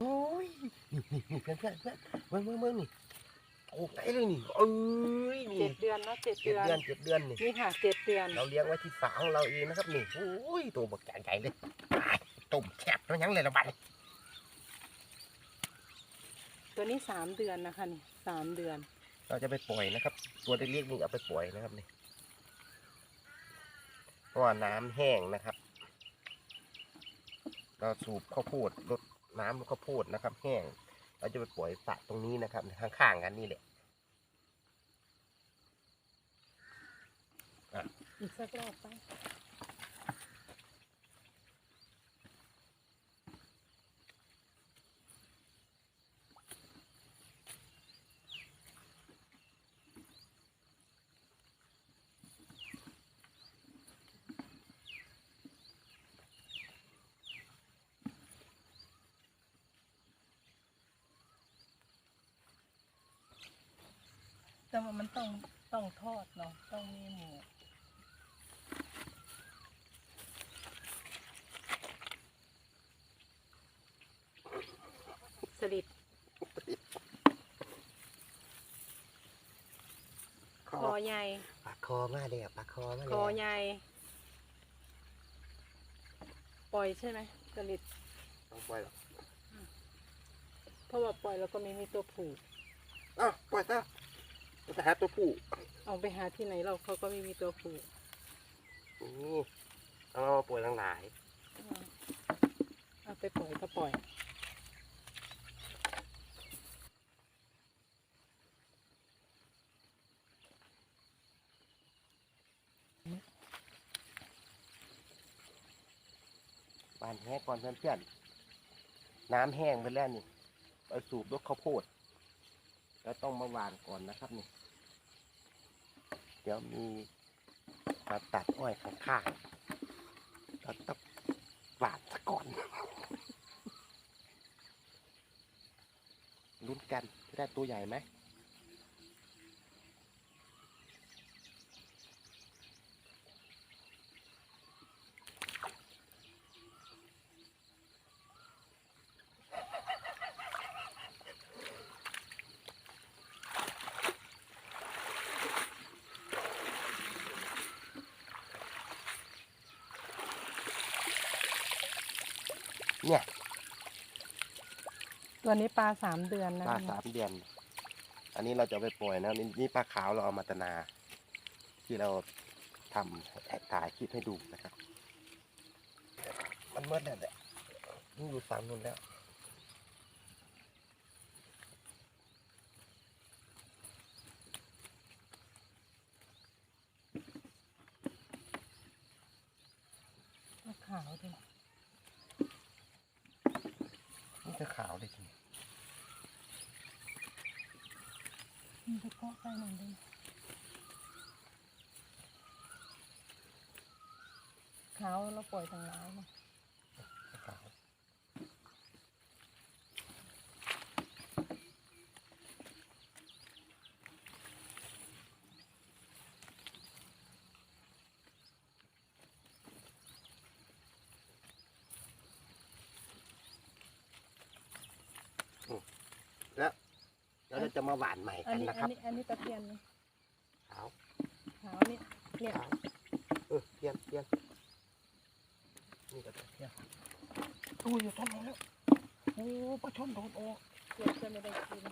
โอ้ยนี่นี่นี่เพื่อนเพื่อนเพื่อนเมื่อเมื่อเมื่อนี่โอ้ไหนเลยนี่เอ้ยนี่เจ็ดเดือนเนาะเจ็ดเจ็ดเดือนเดือนเจ็ดเดือนนี่นี่ค่ะเจ็ดเดือนเราเลี้ยงไว้ที่ฝาของเราเองนะครับนี่โอ้ยตัวบักใหญ่ๆเลยต้มแคบแล้วยังเลยละบัดตัวนี้สามเดือนนะคะนี่สามเดือน เราจะไปปล่อยนะครับ ตัวเล็กๆนี่เอาไปปล่อยนะครับนี่เพราะว่าน้ำแห้งนะครับ เราสูบข้าวโพดลด น้ำข้าวโพดนะครับ แห้ง เราจะไปปล่อยสระตรงนี้นะครับ ข้างๆกันนี่แหละอีกสักรอบไป แต่ว่ามันต้องต้องทอดเนาะต้องมีหมูสลิดคคออใหญ่ปากคอมาเลยอะปากคอมาเลยคอใหญ่ปล่อยใช่ไหมสลิดต้องปล่อยหรอเพราะว่าปล่อยแล้วก็ไม่มีตัวผูกอ้าวปล่อยซะ จะหาตัวผู้เอาไปหาที่ไหนเราเขาก็ไม่มีตัวผูกนี่เอามาปล่อยทั้งหลายอ่าเอาไปปล่อยก็ปล่อยบานแห้งก่อนเพื่อนๆน้ำแห้งไปแล้วนี่ไปสูบรถข้าวโพด แล้วต้องมาหวานก่อนนะครับนี่ เดี๋ยวมีมาตัดอ้อยข้างๆเราต้องหวานซะก่อนลุ้นกันจะได้ตัวใหญ่ไหม เนี่ยตัวนี้ปลาสามเดือนนะปลาคะสามเดือน อันนี้เราจะเอาไปปล่อยนะนี่นี่ปลาขาวเราเอามาตนา ที่เราทำแอบถ่ายคลิปให้ดูนะครับ มันเมื่อแล้วแหละนี่อยู่ฝั่งนู้นแล้วตัวขาวด้วย นี่จะขาวเลยจริง มันจะเกาะใส่หน่อยด้วยขาวเราปล่อยต่างหลายนะขาแล้ว แล้วเราจะมาหวานใหม่อักันนนี้นะคอัรันบนี้อันนี้ตะเพียนนี่ขาวขาวนี่เนี่ยขาวเออเทียนเทียนนี่ก็เทียนโอ้ยอยู่ต้นไม้แล้วโอ้ปลาช่อนโดนออกเกือบจะไม่ได้กิน